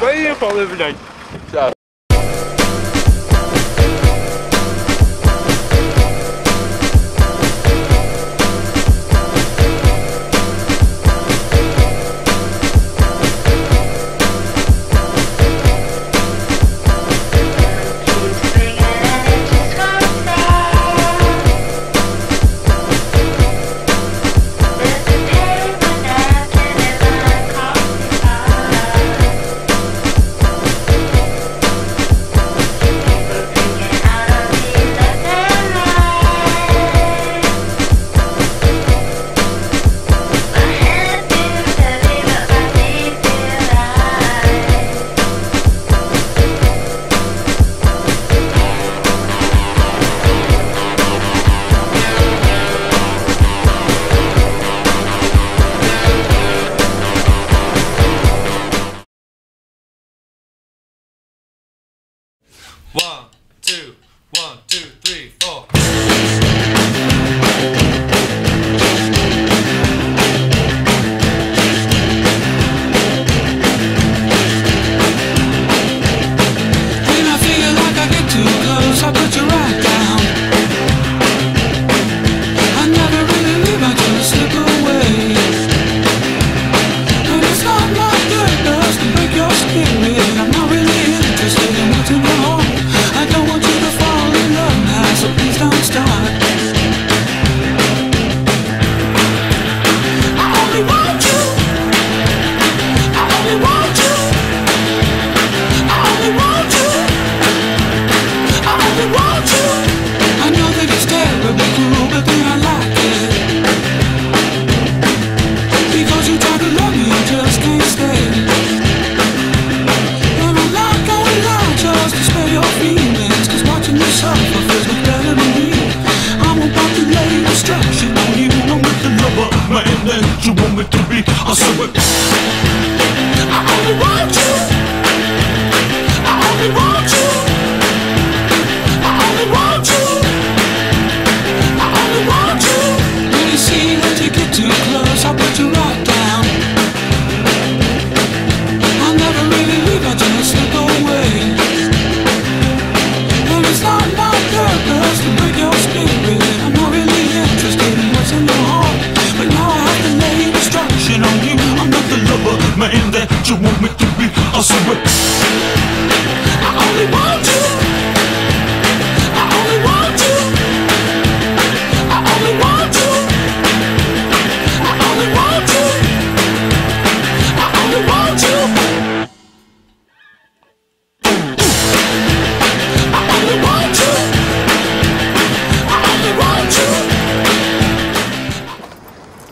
Поехали, блядь. Сейчас.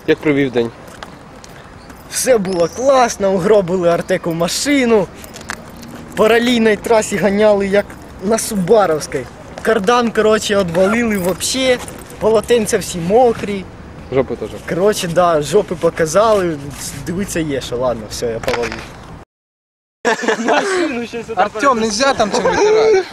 Як провів день? Все було класно, угробили Артеку машину. По трасі ганяли, як на Субаровській. Кардан, коротше, відвалили взагалі, полотенця всі мокрі. Жопи теж. Коротше, да, жопи показали, дивиться є, що ладно, все, я повалив. Артем, нельзя там чем вытирать.